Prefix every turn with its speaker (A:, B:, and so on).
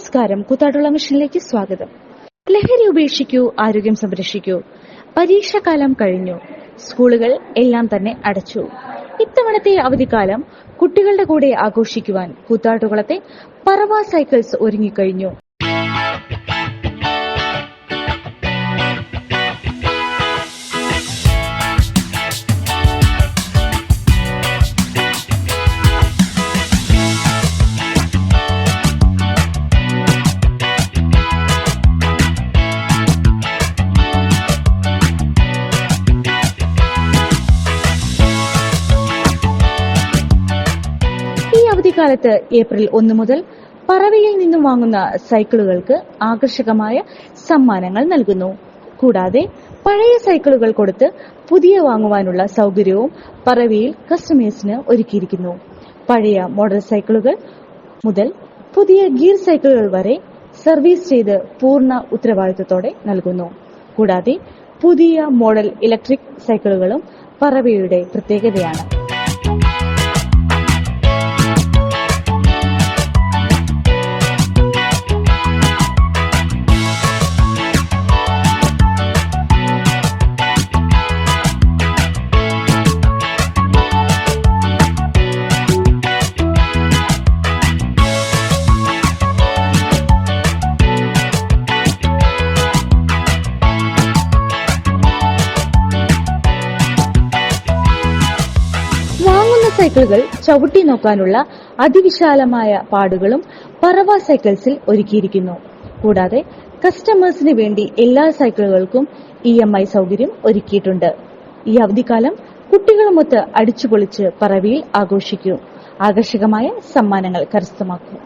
A: നമസ്കാരം. കൂത്താട്ടുള്ള മിഷനിലേക്ക് സ്വാഗതം. ലഹരി ഉപേക്ഷിക്കൂ ആരോഗ്യം സംരക്ഷിക്കൂ. പരീക്ഷാകാലം കഴിഞ്ഞു. സ്കൂളുകൾ എല്ലാം തന്നെ അടച്ചു. ഇത്തവണത്തെ അവധിക്കാലം കുട്ടികളുടെ കൂടെ ആഘോഷിക്കുവാൻ കൂത്താട്ടുകുളത്തെ പറവ സൈക്കിൾസ് ഒരുങ്ങിക്കഴിഞ്ഞു. അവധിക്കാലത്ത് ഏപ്രിൽ ഒന്ന് മുതൽ പറവയിൽ നിന്നും വാങ്ങുന്ന സൈക്കിളുകൾക്ക് ആകർഷകമായ സമ്മാനങ്ങൾ നൽകുന്നു. കൂടാതെ പഴയ സൈക്കിളുകൾ കൊടുത്ത് പുതിയ വാങ്ങുവാനുള്ള സൗകര്യവും പറവയിൽ കസ്റ്റമേഴ്സിന് ഒരുക്കിയിരിക്കുന്നു. പഴയ മോഡൽ സൈക്കിളുകൾ മുതൽ പുതിയ ഗിയർ സൈക്കിളുകൾ വരെ സർവീസ് ചെയ്ത് പൂർണ ഉത്തരവാദിത്തത്തോടെ നൽകുന്നു. കൂടാതെ പുതിയ മോഡൽ ഇലക്ട്രിക് സൈക്കിളുകളും പറവയുടെ പ്രത്യേകതയാണ്. സൈക്കിളുകൾ ചവിട്ടി നോക്കാനുള്ള അതിവിശാലമായ പാടുകളും പറവ സൈക്കിൾസിൽ ഒരുക്കിയിരിക്കുന്നു. കൂടാതെ കസ്റ്റമേഴ്സിന് വേണ്ടി എല്ലാ സൈക്കിളുകൾക്കും ഇ എം ഐ സൗകര്യം ഒരുക്കിയിട്ടുണ്ട്. ഈ അവധിക്കാലം കുട്ടികളുമൊത്ത് അടിച്ചുപൊളിച്ച് പറവിയിൽ ആഘോഷിക്കൂ. ആകർഷകമായ സമ്മാനങ്ങൾ കരസ്ഥമാക്കൂ.